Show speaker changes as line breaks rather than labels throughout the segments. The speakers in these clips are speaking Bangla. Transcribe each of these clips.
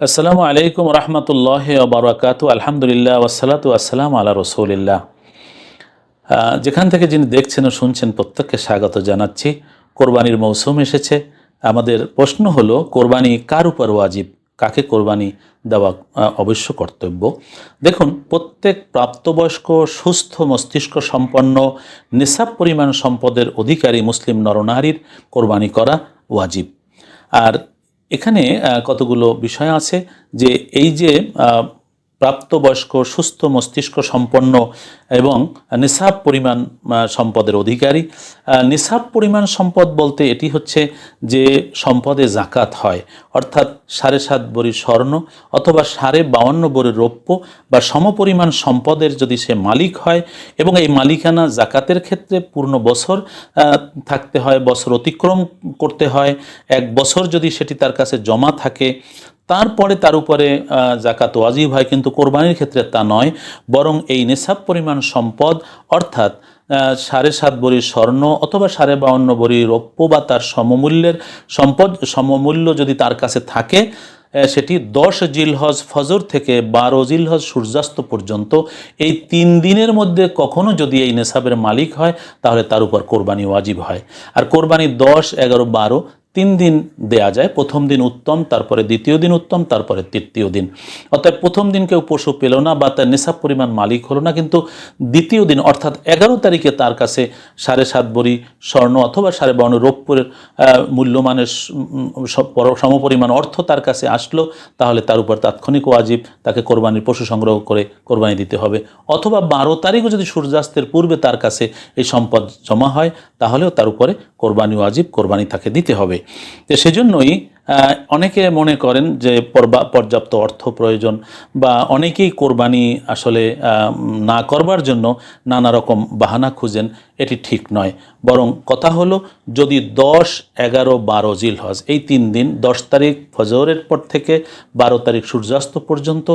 আসসালামু আলাইকুম রহমতুল্লাহ বারাকাত আলহামদুলিল্লাহ ওসালাতু আসসালাম আলা রসুলিল্লাহ। যেখান থেকে যিনি দেখছেন ও শুনছেন প্রত্যেককে স্বাগত জানাচ্ছি। কোরবানির মৌসুম এসেছে। আমাদের প্রশ্ন হলো, কোরবানি কার উপর ওয়াজিব? কাকে কোরবানি দেওয়া অবশ্য কর্তব্য? দেখুন, প্রত্যেক প্রাপ্তবয়স্ক সুস্থ মস্তিষ্ক সম্পন্ন নিসাব পরিমাণ সম্পদের অধিকারী মুসলিম নরনারীর কোরবানি করা ওয়াজিব। আর এখানে কতগুলো বিষয় আছে যে এই যে প্রাপ্তবয়স্ক, সুস্থ মস্তিষ্ক সম্পন্ন এবং নিসাব পরিমাণ সম্পদের অধিকারী নিসাব পরিমাণ সম্পদ বলতে এটি হচ্ছে যে সম্পদে জাকাত হয়। অর্থাৎ সাড়ে সাত বড়ি স্বর্ণ অথবা সাড়ে বাউন্ন বড়ি রৌপ্য বা সমপরিমাণ সম্পদের যদি সে মালিক হয় এবং এই মালিকানা জাকাতের ক্ষেত্রে পূর্ণ বছর থাকতে হয়, বছর অতিক্রম করতে হয়, এক বছর যদি সেটি তার কাছে জমা থাকে, তারপরে তার উপরে জাকাত ওয়াজিব হয়, কিন্তু কোরবানির ক্ষেত্রে তা নয়, বরং এই নেশাব পরিমাণ সম্পদ অর্থাৎ সাড়ে সাত বড়ি স্বর্ণ অথবা সাড়ে বাউন্ন বড়ি রৌপ্য বা তার সমমূল্যের সম্পদ, সমমূল্য যদি তার কাছে থাকে সেটি দশ জিলহজ ফজর থেকে বারো জিলহজ সূর্যাস্ত পর্যন্ত। এই তিন দিনের মধ্যে কখনো যদি এই নেশাবের মালিক হয়, তাহলে তার উপর কোরবানি ওয়াজিব হয়। আর কোরবানি দশ, এগারো, বারো তিন দিন দেয়া যায়। প্রথম দিন উত্তম, তারপরে দ্বিতীয় দিন উত্তম, তারপরে তৃতীয় দিন। অর্থাৎ প্রথম দিন কেউ পশু পেল না বা তার নেশাব পরিমাণ মালিক হলো না, কিন্তু দ্বিতীয় দিন, অর্থাৎ এগারো তারিখে তার কাছে সাড়ে সাত বড়ি স্বর্ণ অথবা সাড়ে বাউন্ন রৌপ্যের মূল্যমানের সমপরিমাণ অর্থ তার কাছে আসলো, তাহলে তার উপর তাৎক্ষণিক ওয়াজিব, তাকে কোরবানির পশু সংগ্রহ করে কোরবানি দিতে হবে। অথবা বারো তারিখও যদি সূর্যাস্তের পূর্বে তার কাছে এই সম্পদ জমা হয়, তাহলেও তার উপরে কোরবানি ওয়াজিব, কোরবানি তাকে দিতে হবে। তো সেজন্যই অনেকে মনে করেন যে পর্যাপ্ত অর্থ প্রয়োজন বা অনেকেই কোরবানি আসলে না করবার জন্য নানা রকম বাহানা খুঁজেন, এটি ঠিক নয়। বরং কথা হলো, যদি দশ, এগারো, বারো জিলহজ, এই তিন দিন, দশ তারিখ ফজরের পর থেকে বারো তারিখ সূর্যাস্ত পর্যন্ত,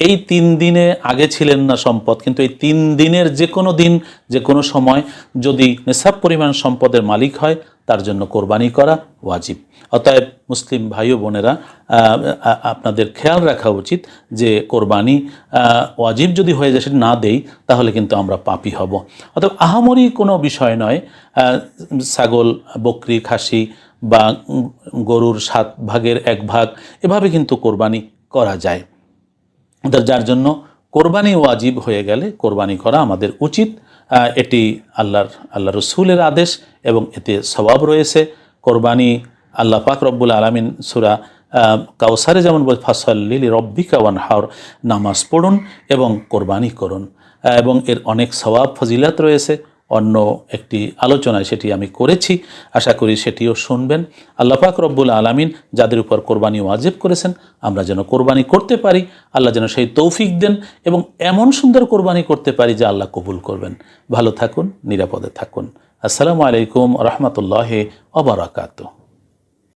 এই তিন দিনে আগে ছিলেন না সম্পদ, কিন্তু এই তিন দিনের যে কোনো দিন যে কোনো সময় যদি নেশাব পরিমাণ সম্পদের মালিক হয় তার জন্য কোরবানি করা ওয়াজিব। অতএব মুসলিম ভাই বোনেরা আপনাদের খেয়াল রাখা উচিত যে কোরবানি ওয়াজিব যদি হয়ে যায়, সেটা না দেই, তাহলে কিন্তু আমরা পাপি হব। অতএব আহামরি কোনো বিষয় নয় ছাগল, বকরি, খাসি বা গরুর সাত ভাগের এক ভাগ, এভাবে কিন্তু কোরবানি করা যায়। যার জন্য কোরবানি ওয়াজিব হয়ে গেলে কোরবানি করা আমাদের উচিত। এটি আল্লাহর আল্লাহ রসুলের আদেশ এবং এতে স্বভাব রয়েছে। কোরবানি আল্লাহ পাক রব্বুল আলমিন সুরা কাউসারে যেমন বল ফাসল্লিলি রব্বিকা ওয়ান হাওর নামাজ পড়ুন এবং কোরবানি করুন। এবং এর অনেক স্বভাব ফজিলাত রয়েছে। অন্য একটি আলোচনায় সেটি আমি করেছি। আশা করি সেটিও শুনবেন। আল্লাপাক রব্বুল আলমিন যাদের উপর কোরবানি ওয়াজেব করেছেন, আমরা যেন কোরবানি করতে পারি, আল্লাহ যেন সেই তৌফিক দেন এবং এমন সুন্দর কোরবানি করতে পারি যা আল্লাহ কবুল করবেন। ভালো থাকুন, নিরাপদে থাকুন। আসসালামু আলাইকুম রহমতুল্লাহ অবরাকাতু